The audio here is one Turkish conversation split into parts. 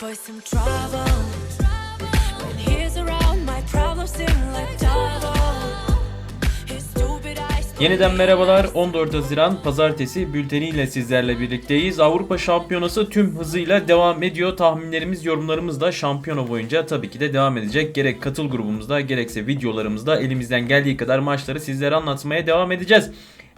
boy some trouble. When he's around, my problems seem like. Yeniden merhabalar. 14 Haziran Pazartesi bülteniyle sizlerle birlikteyiz. Avrupa Şampiyonası tüm hızıyla devam ediyor. Tahminlerimiz, yorumlarımız da şampiyona boyunca tabii ki de devam edecek. Gerek katıl grubumuzda gerekse videolarımızda elimizden geldiği kadar maçları sizlere anlatmaya devam edeceğiz.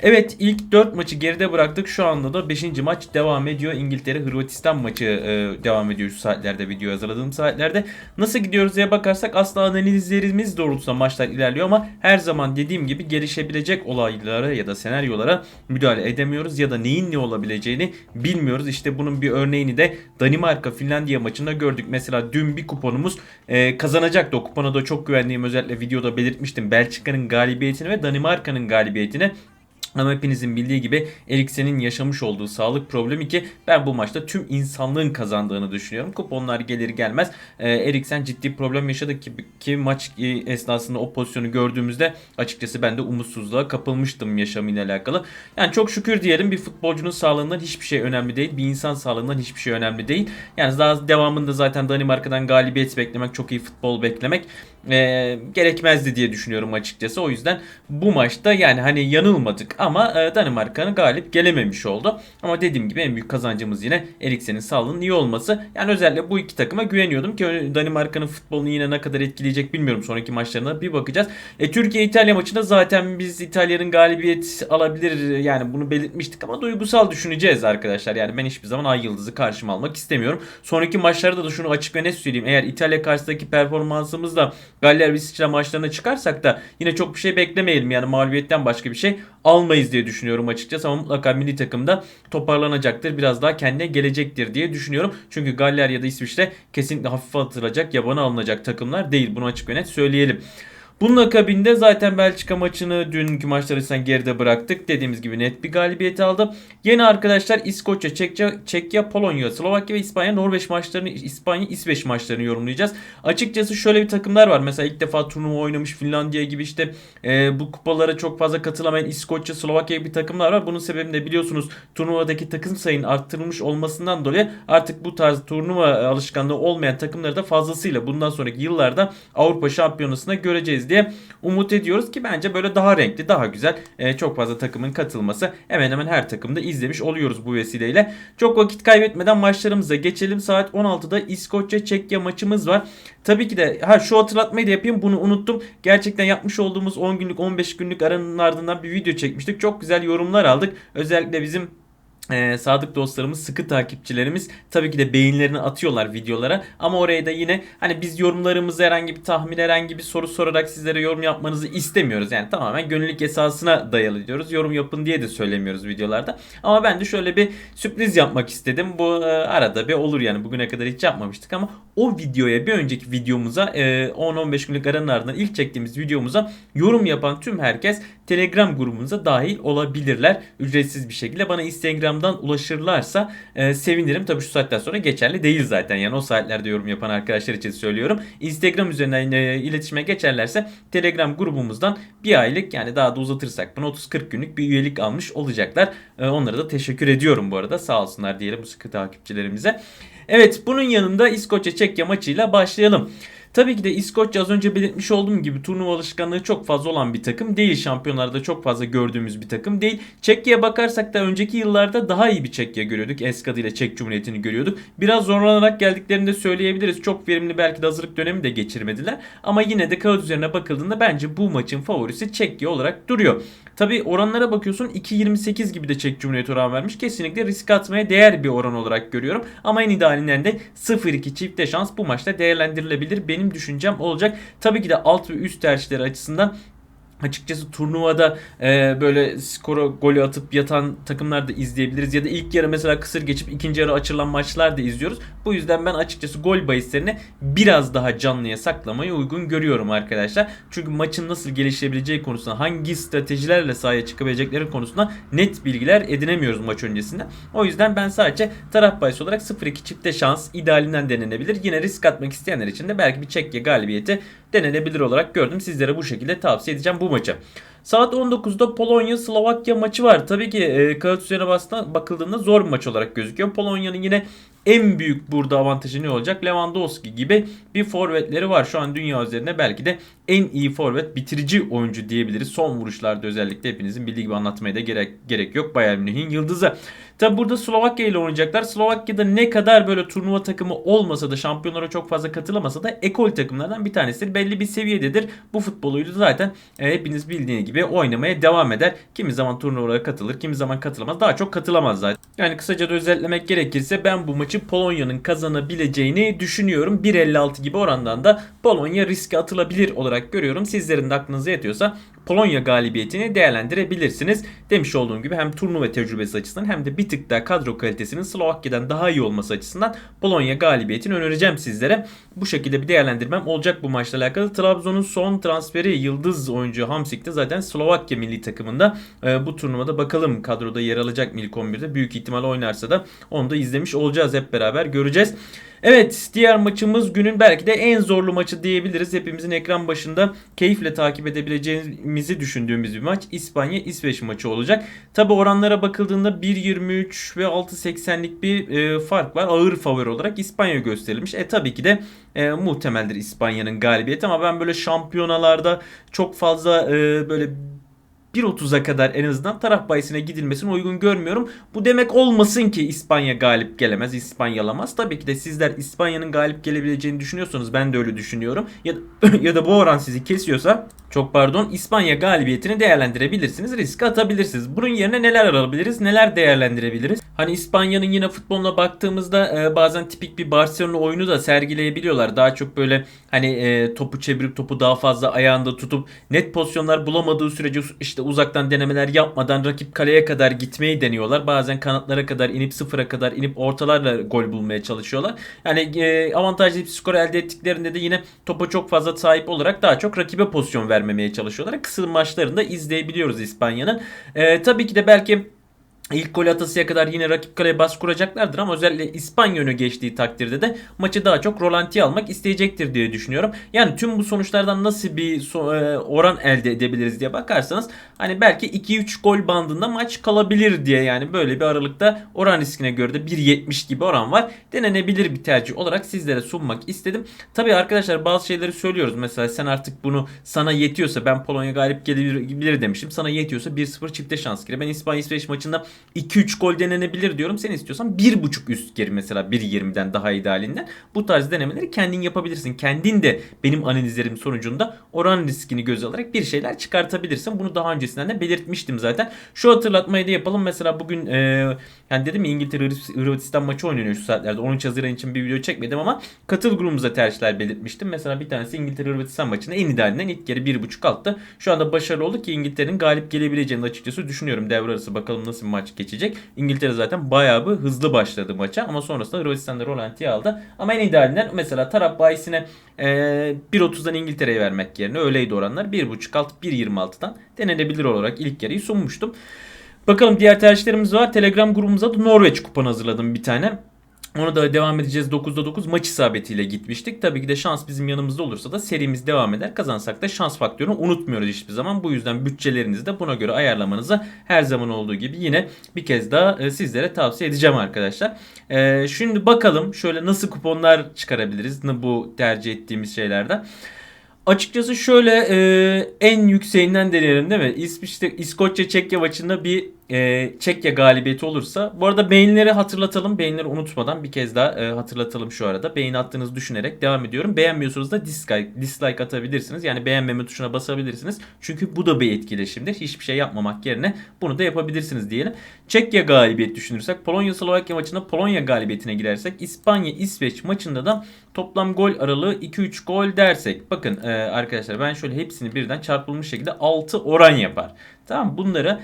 Evet ilk 4 maçı geride bıraktık. Şu anda da 5. maç devam ediyor. İngiltere Hırvatistan maçı e, devam ediyor şu saatlerde video hazırladığım saatlerde. Nasıl gidiyoruz diye bakarsak aslında analizlerimiz doğrultusunda maçlar ilerliyor ama her zaman dediğim gibi gelişebilecek olaylara ya da senaryolara müdahale edemiyoruz ya da neyin ne olabileceğini bilmiyoruz. İşte bunun bir örneğini de Danimarka Finlandiya maçında gördük. Mesela dün bir kuponumuz e, kazanacaktı. O kupona da çok güvendiğim özellikle videoda belirtmiştim. Belçika'nın galibiyetini ve Danimarka'nın galibiyetini ama hepinizin bildiği gibi Eriksen'in yaşamış olduğu sağlık problemi ki ben bu maçta tüm insanlığın kazandığını düşünüyorum. Kuponlar gelir gelmez e, Eriksen ciddi problem yaşadı ki, ki maç e, esnasında o pozisyonu gördüğümüzde açıkçası ben de umutsuzluğa kapılmıştım yaşamıyla alakalı. Yani çok şükür diyelim bir futbolcunun sağlığından hiçbir şey önemli değil. Bir insan sağlığından hiçbir şey önemli değil. Yani daha devamında zaten Danimarka'dan galibiyet beklemek, çok iyi futbol beklemek e, gerekmezdi diye düşünüyorum açıkçası. O yüzden bu maçta yani hani yanılmadık ama e, Danimarka'nın galip gelememiş oldu. Ama dediğim gibi en büyük kazancımız yine Eriksen'in sağlığının iyi olması. Yani özellikle bu iki takıma güveniyordum ki Danimarka'nın futbolunu yine ne kadar etkileyecek bilmiyorum. Sonraki maçlarına bir bakacağız. E, Türkiye-İtalya maçında zaten biz İtalya'nın galibiyet alabilir yani bunu belirtmiştik ama duygusal düşüneceğiz arkadaşlar. Yani ben hiçbir zaman ay yıldızı karşıma almak istemiyorum. Sonraki maçlarda da şunu açık ve net söyleyeyim. Eğer İtalya karşısındaki performansımızla Galler İsviçre maçlarına çıkarsak da yine çok bir şey beklemeyelim. Yani mağlubiyetten başka bir şey almayız diye düşünüyorum açıkçası ama mutlaka milli takımda toparlanacaktır. Biraz daha kendine gelecektir diye düşünüyorum. Çünkü Galler ya da İsviçre kesinlikle hafife atılacak, yabana alınacak takımlar değil. Bunu açık ve net söyleyelim. Bunun akabinde zaten Belçika maçını dünkü maçlar arasından geride bıraktık. Dediğimiz gibi net bir galibiyet aldı. Yeni arkadaşlar İskoçya, Çekya, Çekya, Polonya, Slovakya ve İspanya, Norveç maçlarını, İspanya, İsveç maçlarını yorumlayacağız. Açıkçası şöyle bir takımlar var. Mesela ilk defa turnuva oynamış Finlandiya gibi işte e, bu kupalara çok fazla katılamayan İskoçya, Slovakya gibi takımlar var. Bunun sebebi de biliyorsunuz turnuvadaki takım sayının arttırılmış olmasından dolayı artık bu tarz turnuva alışkanlığı olmayan takımları da fazlasıyla bundan sonraki yıllarda Avrupa Şampiyonası'na göreceğiz diye umut ediyoruz ki bence böyle daha renkli, daha güzel e, çok fazla takımın katılması hemen hemen her takımda izlemiş oluyoruz bu vesileyle. Çok vakit kaybetmeden maçlarımıza geçelim. Saat 16'da İskoçya Çekya maçımız var. Tabii ki de ha şu hatırlatmayı da yapayım bunu unuttum. Gerçekten yapmış olduğumuz 10 günlük 15 günlük aranın ardından bir video çekmiştik. Çok güzel yorumlar aldık. Özellikle bizim ee, sadık dostlarımız, sıkı takipçilerimiz tabii ki de beğenilerini atıyorlar videolara. Ama oraya da yine hani biz yorumlarımızı herhangi bir tahmin, herhangi bir soru sorarak sizlere yorum yapmanızı istemiyoruz. Yani tamamen gönüllülük esasına dayalı diyoruz. Yorum yapın diye de söylemiyoruz videolarda. Ama ben de şöyle bir sürpriz yapmak istedim. Bu e, arada bir olur yani. Bugüne kadar hiç yapmamıştık ama o videoya bir önceki videomuza e, 10-15 günlük aranın ardından ilk çektiğimiz videomuza yorum yapan tüm herkes Telegram grubumuza dahil olabilirler. Ücretsiz bir şekilde bana Instagram'dan ulaşırlarsa e, sevinirim. Tabii şu saatten sonra geçerli değil zaten. Yani o saatlerde yorum yapan arkadaşlar için söylüyorum. Instagram üzerinden e, iletişime geçerlerse Telegram grubumuzdan bir aylık yani daha da uzatırsak bunu 30-40 günlük bir üyelik almış olacaklar. E, onlara da teşekkür ediyorum bu arada. Sağ olsunlar diyelim bu sıkı takipçilerimize. Evet bunun yanında İskoçya Çekya maçıyla başlayalım. Tabii ki de İskoçya az önce belirtmiş olduğum gibi turnuva alışkanlığı çok fazla olan bir takım değil. Şampiyonlarda çok fazla gördüğümüz bir takım değil. Çekya'ya bakarsak da önceki yıllarda daha iyi bir Çekya görüyorduk. Eskadi ile Çek Cumhuriyeti'ni görüyorduk. Biraz zorlanarak geldiklerini de söyleyebiliriz. Çok verimli belki de hazırlık dönemi de geçirmediler. Ama yine de kağıt üzerine bakıldığında bence bu maçın favorisi Çekya olarak duruyor. Tabi oranlara bakıyorsun 2.28 gibi de Çek Cumhuriyeti oran vermiş. Kesinlikle risk atmaya değer bir oran olarak görüyorum. Ama en idealinden de 0-2 çifte şans bu maçta değerlendirilebilir. Benim düşüncem olacak. Tabii ki de alt ve üst tercihleri açısından Açıkçası turnuvada e, böyle skora golü atıp yatan takımlar da izleyebiliriz. Ya da ilk yarı mesela kısır geçip ikinci yarı açılan maçlar da izliyoruz. Bu yüzden ben açıkçası gol bahislerini biraz daha canlıya saklamayı uygun görüyorum arkadaşlar. Çünkü maçın nasıl gelişebileceği konusunda hangi stratejilerle sahaya çıkabilecekleri konusunda net bilgiler edinemiyoruz maç öncesinde. O yüzden ben sadece taraf bahis olarak 0-2 çifte şans idealinden denenebilir. Yine risk atmak isteyenler için de belki bir Çekya galibiyeti denenebilir olarak gördüm. Sizlere bu şekilde tavsiye edeceğim bu maçı. Saat 19'da Polonya-Slovakya maçı var. Tabii ki e, kağıt üzerine basına, bakıldığında zor bir maç olarak gözüküyor. Polonya'nın yine en büyük burada avantajı ne olacak? Lewandowski gibi bir forvetleri var. Şu an dünya üzerinde belki de en iyi forvet bitirici oyuncu diyebiliriz. Son vuruşlarda özellikle hepinizin bildiği gibi anlatmaya da gerek, gerek yok. Bayern Münih'in yıldızı. Tabi burada Slovakya ile oynayacaklar. Slovakya'da ne kadar böyle turnuva takımı olmasa da şampiyonlara çok fazla katılamasa da ekol takımlardan bir tanesidir. Belli bir seviyededir. Bu futboluyla zaten e, hepiniz bildiğiniz gibi oynamaya devam eder. Kimi zaman turnuvalara katılır, kimi zaman katılamaz. Daha çok katılamaz zaten. Yani kısaca da özetlemek gerekirse ben bu maçı Polonya'nın kazanabileceğini düşünüyorum. 1.56 gibi orandan da Polonya riske atılabilir olarak görüyorum. Sizlerin de aklınıza yatıyorsa Polonya galibiyetini değerlendirebilirsiniz. Demiş olduğum gibi hem turnuva tecrübesi açısından hem de bir tık daha kadro kalitesinin Slovakya'dan daha iyi olması açısından Polonya galibiyetini önereceğim sizlere. Bu şekilde bir değerlendirmem olacak bu maçla alakalı. Trabzon'un son transferi yıldız oyuncu Hamsik de zaten Slovakya milli takımında e, bu turnuvada bakalım kadroda yer alacak mı ilk 11'de. Büyük ihtimal oynarsa da onu da izlemiş olacağız hep beraber göreceğiz. Evet diğer maçımız günün belki de en zorlu maçı diyebiliriz. Hepimizin ekran başında keyifle takip edebileceğimizi düşündüğümüz bir maç. İspanya-İsveç maçı olacak. Tabi oranlara bakıldığında 1.23 ve 6.80'lik bir e, fark var. Ağır favori olarak İspanya gösterilmiş. E tabii ki de e, muhtemeldir İspanya'nın galibiyeti ama ben böyle şampiyonalarda çok fazla e, böyle 1.30'a kadar en azından taraf bahisine gidilmesini uygun görmüyorum. Bu demek olmasın ki İspanya galip gelemez, İspanyalamaz. Tabii ki de sizler İspanya'nın galip gelebileceğini düşünüyorsanız ben de öyle düşünüyorum. Ya, ya da bu oran sizi kesiyorsa çok pardon İspanya galibiyetini değerlendirebilirsiniz. Riske atabilirsiniz. Bunun yerine neler alabiliriz? Neler değerlendirebiliriz? Hani İspanya'nın yine futboluna baktığımızda e, bazen tipik bir Barcelona oyunu da sergileyebiliyorlar. Daha çok böyle hani e, topu çevirip topu daha fazla ayağında tutup net pozisyonlar bulamadığı sürece işte uzaktan denemeler yapmadan rakip kaleye kadar gitmeyi deniyorlar. Bazen kanatlara kadar inip sıfıra kadar inip ortalarla gol bulmaya çalışıyorlar. Yani e, avantajlı bir skor elde ettiklerinde de yine topa çok fazla sahip olarak daha çok rakibe pozisyon vermemeye çalışıyorlar. Kısa maçlarında izleyebiliyoruz İspanya'nın. E, tabii ki de belki İlk gol atasıya kadar yine rakip kaleye baskı kuracaklardır ama özellikle İspanya önü geçtiği takdirde de maçı daha çok rolantiye almak isteyecektir diye düşünüyorum. Yani tüm bu sonuçlardan nasıl bir e, oran elde edebiliriz diye bakarsanız hani belki 2-3 gol bandında maç kalabilir diye yani böyle bir aralıkta oran riskine göre de 1.70 gibi oran var. Denenebilir bir tercih olarak sizlere sunmak istedim. Tabii arkadaşlar bazı şeyleri söylüyoruz. Mesela sen artık bunu sana yetiyorsa ben Polonya galip gelebilir demişim. Sana yetiyorsa 1-0 çifte şans gire. Ben İspanya-İsveç maçında 2-3 gol denenebilir diyorum. Sen istiyorsan 1.5 üst geri mesela 1.20'den daha idealinden. Bu tarz denemeleri kendin yapabilirsin. Kendin de benim analizlerim sonucunda oran riskini göze alarak bir şeyler çıkartabilirsin. Bunu daha öncesinden de belirtmiştim zaten. Şu hatırlatmayı da yapalım. Mesela bugün e, yani dedim İngiltere Hırvatistan maçı oynanıyor şu saatlerde. 13 Haziran için bir video çekmedim ama katıl grubumuza tercihler belirtmiştim. Mesela bir tanesi İngiltere Hırvatistan maçında en idealinden ilk yarı 1.5 altta. Şu anda başarılı oldu ki İngiltere'nin galip gelebileceğini açıkçası düşünüyorum. Devre arası bakalım nasıl bir maç geçecek. İngiltere zaten bayağı bir hızlı başladı maça ama sonrasında Hırvatistan'da rolantiye aldı. Ama en idealinden mesela taraf bahisine e, 1.30'dan İngiltere'ye vermek yerine öyleydi oranlar. 1.5 alt 1.26'dan denenebilir olarak ilk yarıyı sunmuştum. Bakalım diğer tercihlerimiz var. Telegram grubumuza da Norveç kupanı hazırladım bir tane. Onu da devam edeceğiz 9'da 9 maç isabetiyle gitmiştik. Tabii ki de şans bizim yanımızda olursa da serimiz devam eder. Kazansak da şans faktörünü unutmuyoruz hiçbir zaman. Bu yüzden bütçelerinizi de buna göre ayarlamanızı her zaman olduğu gibi yine bir kez daha e, sizlere tavsiye edeceğim arkadaşlar. E, şimdi bakalım şöyle nasıl kuponlar çıkarabiliriz bu tercih ettiğimiz şeylerden. Açıkçası şöyle e, en yükseğinden deneyelim değil mi? İsviçre, İskoçya Çekya maçında bir e, Çekya galibiyeti olursa. Bu arada beğenileri hatırlatalım. Beğenileri unutmadan bir kez daha e, hatırlatalım şu arada. Beğeni attığınızı düşünerek devam ediyorum. Beğenmiyorsanız da dislike, dislike atabilirsiniz. Yani beğenmeme tuşuna basabilirsiniz. Çünkü bu da bir etkileşimdir. Hiçbir şey yapmamak yerine bunu da yapabilirsiniz diyelim. Çekya galibiyet düşünürsek Polonya Slovakya maçında Polonya galibiyetine girersek İspanya İsveç maçında da toplam gol aralığı 2-3 gol dersek. Bakın e, arkadaşlar ben şöyle hepsini birden çarpılmış şekilde 6 oran yapar. Tamam bunları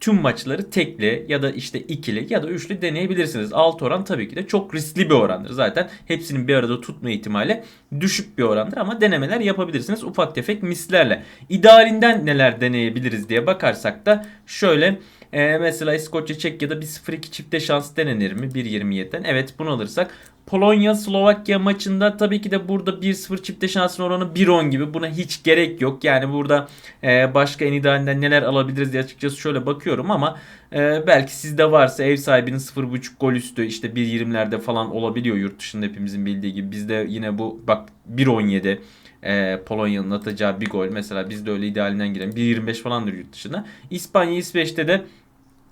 tüm maçları tekli ya da işte ikili ya da üçlü deneyebilirsiniz. Alt oran tabii ki de çok riskli bir orandır. Zaten hepsinin bir arada tutma ihtimali düşük bir orandır ama denemeler yapabilirsiniz ufak tefek mislerle. İdealinden neler deneyebiliriz diye bakarsak da şöyle e, mesela İskoçya Çekya'da bir 0-2 çifte şans denenir mi 1.27'den? Evet bunu alırsak Polonya Slovakya maçında tabii ki de burada 1-0 çifte şansın oranı 1-10 gibi. Buna hiç gerek yok. Yani burada e, başka en idealinden neler alabiliriz diye açıkçası şöyle bakıyorum ama e, belki sizde varsa ev sahibinin 0.5 gol üstü işte 1.20'lerde falan olabiliyor yurt dışında hepimizin bildiği gibi. Bizde yine bu bak 1.17 e, Polonya'nın atacağı bir gol. Mesela bizde öyle idealinden giren 1.25 falandır yurt dışında. İspanya İsveç'te de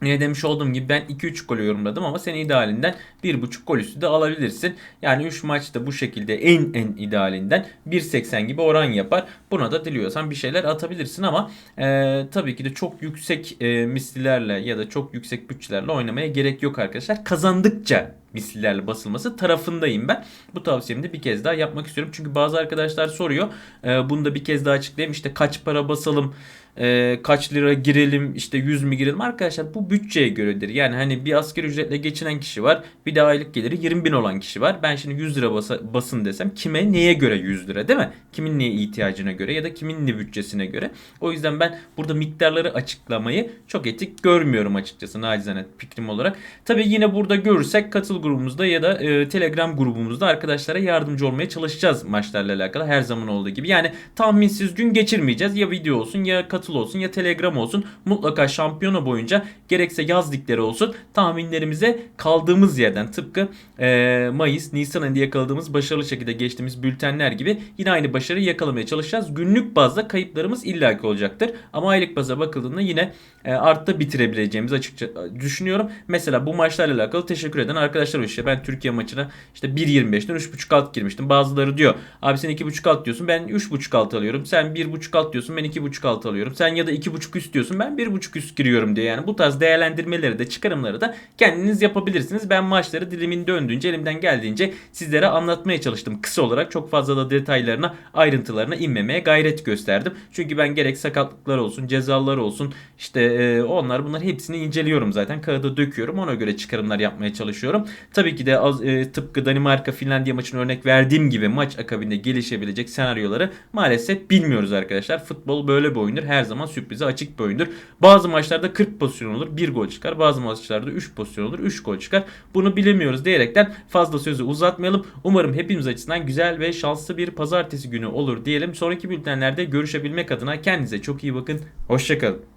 Yine demiş olduğum gibi ben 2-3 gol yorumladım ama sen idealinden 1.5 gol üstü de alabilirsin. Yani 3 maçta bu şekilde en en idealinden 1.80 gibi oran yapar. Buna da diliyorsan bir şeyler atabilirsin ama e, tabii ki de çok yüksek e, mislilerle ya da çok yüksek bütçelerle oynamaya gerek yok arkadaşlar. Kazandıkça mislilerle basılması tarafındayım ben. Bu tavsiyemi de bir kez daha yapmak istiyorum. Çünkü bazı arkadaşlar soruyor. E, bunu da bir kez daha açıklayayım. İşte kaç para basalım? e, kaç lira girelim işte 100 mü girelim arkadaşlar bu bütçeye göredir. Yani hani bir asgari ücretle geçinen kişi var bir de aylık geliri 20 bin olan kişi var. Ben şimdi 100 lira basa, basın desem kime neye göre 100 lira değil mi? Kimin neye ihtiyacına göre ya da kimin ne bütçesine göre. O yüzden ben burada miktarları açıklamayı çok etik görmüyorum açıkçası nacizane fikrim olarak. Tabi yine burada görürsek katıl grubumuzda ya da e, telegram grubumuzda arkadaşlara yardımcı olmaya çalışacağız maçlarla alakalı her zaman olduğu gibi. Yani tahminsiz gün geçirmeyeceğiz ya video olsun ya katıl olsun ya telegram olsun mutlaka şampiyona boyunca gerekse yaz ligleri olsun tahminlerimize kaldığımız yerden tıpkı e, Mayıs, Nisan ayında yakaladığımız başarılı şekilde geçtiğimiz bültenler gibi yine aynı başarıyı yakalamaya çalışacağız. Günlük bazda kayıplarımız illaki olacaktır ama aylık baza bakıldığında yine e, artta bitirebileceğimiz açıkça düşünüyorum. Mesela bu maçlarla alakalı teşekkür eden arkadaşlar var işte ben Türkiye maçına işte 1.25'ten 3.5 alt girmiştim. Bazıları diyor abi sen 2.5 alt diyorsun ben 3.5 alt alıyorum. Sen 1.5 alt diyorsun ben 2.5 alt alıyorum. Sen ya da 2.5 üst diyorsun ben 1.5 üst giriyorum diye yani bu tarz değerlendirmeleri de çıkarımları da kendiniz yapabilirsiniz. Ben maçları dilimin döndüğünce elimden geldiğince sizlere anlatmaya çalıştım. Kısa olarak çok fazla da detaylarına ayrıntılarına inmemeye gayret gösterdim. Çünkü ben gerek sakatlıklar olsun cezalar olsun işte onlar bunlar hepsini inceliyorum zaten. Kağıda döküyorum ona göre çıkarımlar yapmaya çalışıyorum. Tabii ki de az, e, tıpkı Danimarka Finlandiya maçını örnek verdiğim gibi maç akabinde gelişebilecek senaryoları maalesef bilmiyoruz arkadaşlar. Futbol böyle bir oyundur. Her zaman sürprize açık bir oyundur. Bazı maçlarda 40 pozisyon olur 1 gol çıkar. Bazı maçlarda 3 pozisyon olur 3 gol çıkar. Bunu bilemiyoruz diyerekten fazla sözü uzatmayalım. Umarım hepimiz açısından güzel ve şanslı bir pazartesi günü olur diyelim. Sonraki bültenlerde görüşebilmek adına kendinize çok iyi bakın. Hoşçakalın.